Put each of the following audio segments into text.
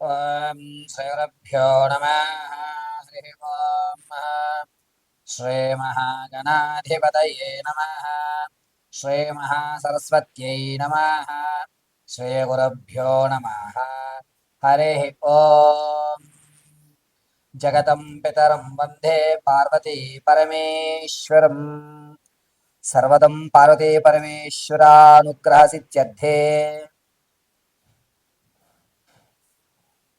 ॐ श्रीगुरुभ्यो नमः हरिः ॐ श्रीमहागणाधिपतये नमः श्रीमहासरस्वत्यै नमः श्रीगुरुभ्यो नमः हरिः ॐ जगतं पितरं वन्दे पार्वती परमेश्वरम् सर्वदं पार्वती परमेश्वरानुग्रहसिद्ध्यर्थे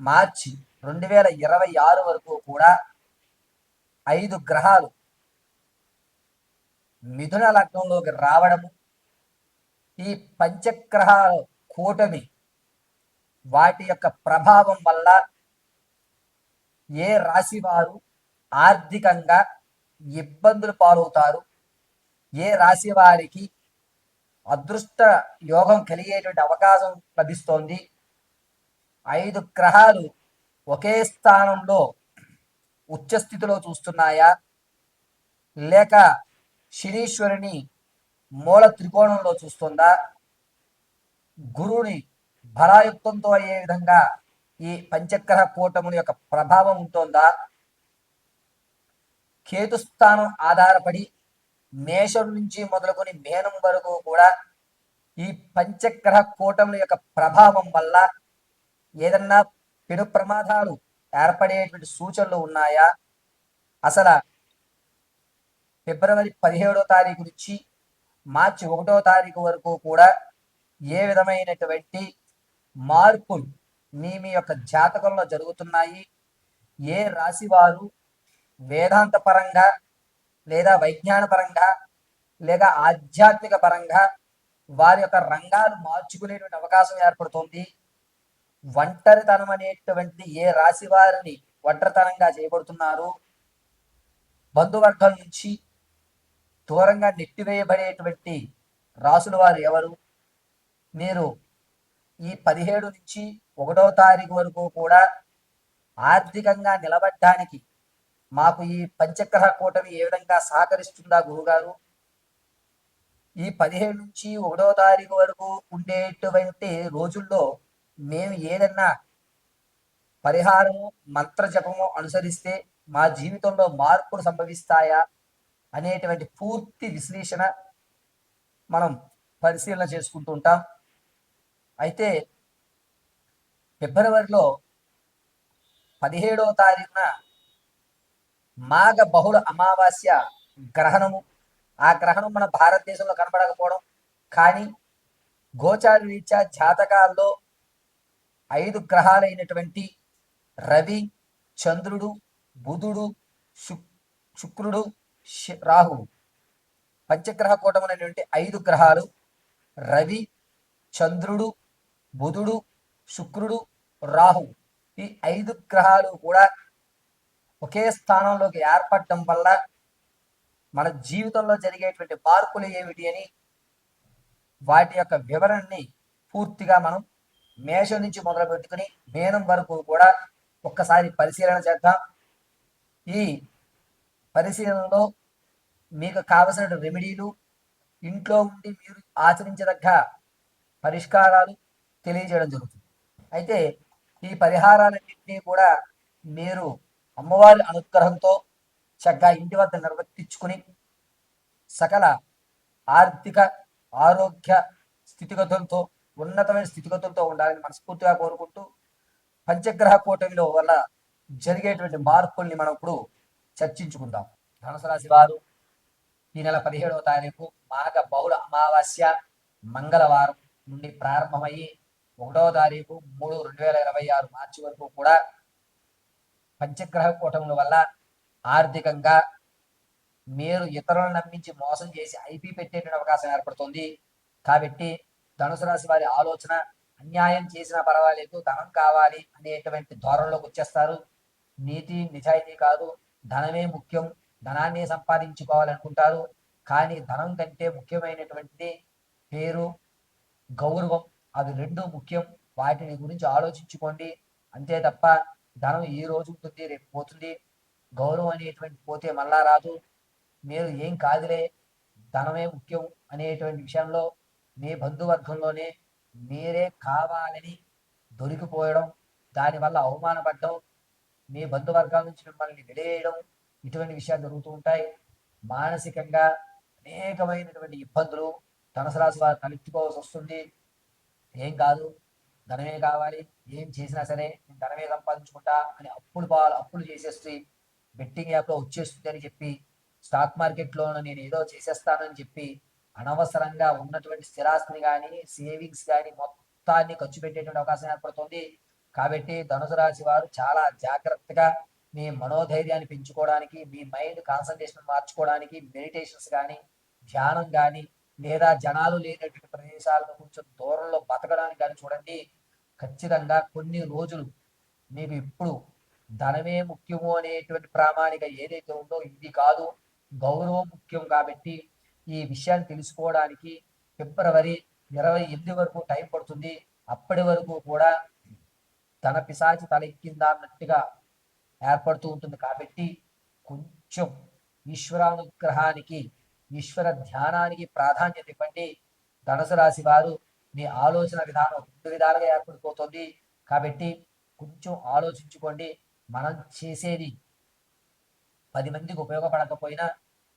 మార్చి రెండు వేల ఇరవై ఆరు వరకు కూడా ఐదు గ్రహాలు మిథున లగ్నంలోకి రావడము ఈ పంచగ్రహాల కూటమి వాటి యొక్క ప్రభావం వల్ల ఏ రాశి వారు ఆర్థికంగా ఇబ్బందులు పాలవుతారు ఏ రాశి వారికి అదృష్ట యోగం కలిగేటువంటి అవకాశం లభిస్తోంది ఐదు గ్రహాలు ఒకే స్థానంలో ఉచ్చస్థితిలో చూస్తున్నాయా? లేక శనీశ్వరుని మూల త్రికోణంలో చూస్తుందా? గురువుని బలాయుక్తంతో అయ్యే విధంగా ఈ పంచగ్రహ కూటముల యొక్క ప్రభావం ఉంటుందా? కేతుస్థానం ఆధారపడి మేషం నుంచి మొదలుకొని మేనం వరకు కూడా ఈ పంచగ్రహ కూటముల యొక్క ప్రభావం వల్ల ఏదన్నా పెను ప్రమాదాలు ఏర్పడేటువంటి సూచనలు ఉన్నాయా? అసలు ఫిబ్రవరి పదిహేడో తారీఖు నుంచి మార్చి ఒకటో తారీఖు వరకు కూడా ఏ విధమైనటువంటి మార్పులు మీ మీ యొక్క జాతకంలో జరుగుతున్నాయి? ఏ రాశి వారు వేదాంత పరంగా లేదా వైజ్ఞాన పరంగా లేదా ఆధ్యాత్మిక పరంగా వారి యొక్క రంగాలు మార్చుకునేటువంటి అవకాశం ఏర్పడుతుంది? ఒంటరితనం అనేటువంటిది ఏ రాశి వారిని ఒంటరితనంగా చేయబడుతున్నారు? బంధువర్గం నుంచి దూరంగా నెట్టివేయబడేటువంటి రాసుల వారు ఎవరు? మీరు ఈ పదిహేడు నుంచి ఒకటో తారీఖు వరకు కూడా ఆర్థికంగా నిలబడ్డానికి మాకు ఈ పంచగ్రహ కూటమి ఏ విధంగా సహకరిస్తుందా గురుగారు ఈ పదిహేడు నుంచి ఒకటో తారీఖు వరకు ఉండేటువంటి రోజుల్లో మేము ఏదన్నా పరిహారము మంత్ర జపము అనుసరిస్తే మా జీవితంలో మార్పులు సంభవిస్తాయా అనేటువంటి పూర్తి విశ్లేషణ మనం పరిశీలన చేసుకుంటూ ఉంటాం. అయితే ఫిబ్రవరిలో పదిహేడవ తారీఖున మాఘ బహుళ అమావాస్య గ్రహణము. ఆ గ్రహణం మన భారతదేశంలో కనబడకపోవడం. కానీ గోచార రీత్యా జాతకాల్లో ఐదు గ్రహాలైనటువంటి రవి చంద్రుడు బుధుడు శుక్రుడు రాహువు. పంచగ్రహ కూటమైనటువంటి ఐదు గ్రహాలు రవి చంద్రుడు బుధుడు శుక్రుడు రాహు ఈ ఐదు గ్రహాలు కూడా ఒకే స్థానంలోకి ఏర్పడటం వల్ల మన జీవితంలో జరిగేటువంటి మార్పులు ఏమిటి అని వాటి యొక్క వివరణని పూర్తిగా మనం మేషం నుంచి మొదలు పెట్టుకుని మేనం వరకు కూడా ఒక్కసారి పరిశీలన చేద్దాం. ఈ పరిశీలనలో మీకు కావలసిన రెమెడీలు ఇంట్లో ఉండి మీరు ఆచరించదగ్గ పరిష్కారాలు తెలియజేయడం జరుగుతుంది. అయితే ఈ పరిహారాలన్నింటినీ కూడా మీరు అమ్మవారి అనుగ్రహంతో చక్కగా ఇంటి వద్ద నిర్వర్తించుకుని సకల ఆర్థిక ఆరోగ్య స్థితిగతులతో ఉన్నతమైన స్థితిగతులతో ఉండాలని మనస్ఫూర్తిగా కోరుకుంటూ పంచగ్రహ కూటమిలో వల్ల జరిగేటువంటి మార్పుల్ని మనం ఇప్పుడు చర్చించుకుందాం. ధనుసు రాశి వారు ఈ నెల పదిహేడవ తారీఖు మాఘ బహుళ అమావాస్య మంగళవారం నుండి ప్రారంభమయ్యి ఒకటవ తారీఖు మూడు రెండు వేల ఇరవై ఆరు మార్చి వరకు కూడా పంచగ్రహ కూటముల వల్ల ఆర్థికంగా మీరు ఇతరులను నమ్మించి మోసం చేసి ఐపీ పెట్టేటువంటి అవకాశం ఏర్పడుతుంది. కాబట్టి ధనుసు రాశి వారి ఆలోచన అన్యాయం చేసినా పర్వాలేదు ధనం కావాలి అనేటువంటి ధోరణిలోకి వచ్చేస్తారు. నీతి నిజాయితీ కాదు ధనమే ముఖ్యం ధనాన్ని సంపాదించుకోవాలనుకుంటారు. కానీ ధనం కంటే ముఖ్యమైనటువంటిది పేరు గౌరవం. అవి రెండు ముఖ్యం. వాటిని గురించి ఆలోచించుకోండి. అంతే తప్ప ధనం ఈ రోజు ఉంటుంది రేపు పోతుంది. గౌరవం అనేటువంటి పోతే మళ్ళా రాదు. మీరు ఏం కాదులే ధనమే ముఖ్యం అనేటువంటి విషయంలో మీ బంధువర్గంలోనే మీరే కావాలని దొరికిపోయడం దానివల్ల అవమానపడడం మీ బంధువర్గాల నుంచి మిమ్మల్ని విడేయడం ఇటువంటి విషయాలు జరుగుతూ ఉంటాయి. మానసికంగా అనేకమైనటువంటి ఇబ్బందులు ధనుసు రాశి వారు తలెత్తుకోవాల్సి వస్తుంది. ఏం కాదు ధనమే కావాలి ఏం చేసినా సరే నేను ధనమే సంపాదించుకుంటా అని అప్పులు పాలు అప్పులు చేసేసి బెట్టింగ్ యాప్లో వచ్చేస్తుంది అని చెప్పి స్టాక్ మార్కెట్లో నేను ఏదో చేసేస్తానని చెప్పి అనవసరంగా ఉన్నటువంటి స్థిరాస్తిని కానీ సేవింగ్స్ కానీ మొత్తాన్ని ఖర్చు పెట్టేటువంటి అవకాశం ఏర్పడుతుంది. కాబట్టి ధనుసు రాశి వారు చాలా జాగ్రత్తగా మీ మనోధైర్యాన్ని పెంచుకోవడానికి మీ మైండ్ కాన్సన్ట్రేషన్ మార్చుకోవడానికి మెడిటేషన్స్ కానీ ధ్యానం కానీ లేదా జనాలు లేనటువంటి ప్రదేశాలను కొంచెం దూరంలో బతకడానికి కానీ చూడండి. ఖచ్చితంగా కొన్ని రోజులు మీకు ఇప్పుడు ధనమే ముఖ్యము అనేటువంటి ప్రామాణిక ఏదైతే ఉందో ఇది కాదు. గౌరవం ముఖ్యం కాబట్టి ఈ విషయాన్ని తెలుసుకోవడానికి ఫిబ్రవరి ఇరవై ఎనిమిది వరకు టైం పడుతుంది. అప్పటి వరకు కూడా తన పిశాచి తలెక్కిందా అన్నట్టుగా ఏర్పడుతూ ఉంటుంది. కాబట్టి కొంచెం ఈశ్వరానుగ్రహానికి ఈశ్వర ధ్యానానికి ప్రాధాన్యత ఇవ్వండి. ధనుసు రాశి వారు మీ ఆలోచన విధానం రెండు విధాలుగా ఏర్పడిపోతుంది. కాబట్టి కొంచెం ఆలోచించుకోండి. మనం చేసేది పది మందికి ఉపయోగపడకపోయినా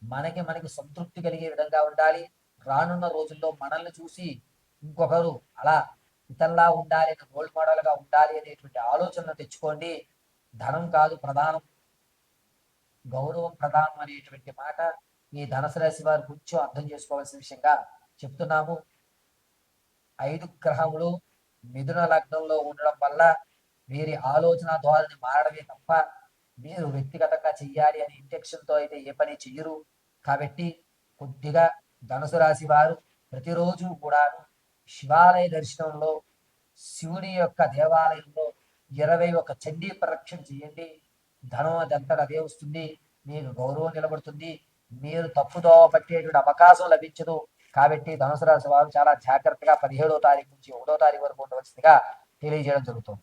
మనకి మనకి సంతృప్తి కలిగే విధంగా ఉండాలి. రానున్న రోజుల్లో మనల్ని చూసి ఇంకొకరు అలా ఇతల్లా ఉండాలి అని రోల్ మోడల్గా ఉండాలి అనేటువంటి ఆలోచనలు తెచ్చుకోండి. ధనం కాదు ప్రధానం. గౌరవం ప్రధానం అనేటువంటి మాట ఈ ధనసు రాశి వారు కొంచెం అర్థం చేసుకోవాల్సిన విషయంగా చెప్తున్నాము. ఐదు గ్రహములు మిథున లగ్నంలో ఉండడం వల్ల వీరి ఆలోచన ధోరణి మారడమే తప్ప మీరు వ్యక్తిగతంగా చెయ్యాలి అనే ఇంటెక్షన్తో అయితే ఏ పని చెయ్యరు. కాబట్టి కొద్దిగా ధనుసు రాశి వారు ప్రతిరోజు కూడా శివాలయ దర్శనంలో శివుని యొక్క దేవాలయంలో ఇరవై ఒక చండీ ప్రదక్షిణ చేయండి. ధనం అదంతట అదే వస్తుంది. మీకు గౌరవం నిలబడుతుంది. మీరు తప్పుదోవ పట్టేటువంటి అవకాశం లభించదు. కాబట్టి ధనుసు రాశి వారు చాలా జాగ్రత్తగా పదిహేడో తారీఖు నుంచి ఒకటో తారీఖు వరకు ఉండవలసిందిగా తెలియజేయడం జరుగుతుంది.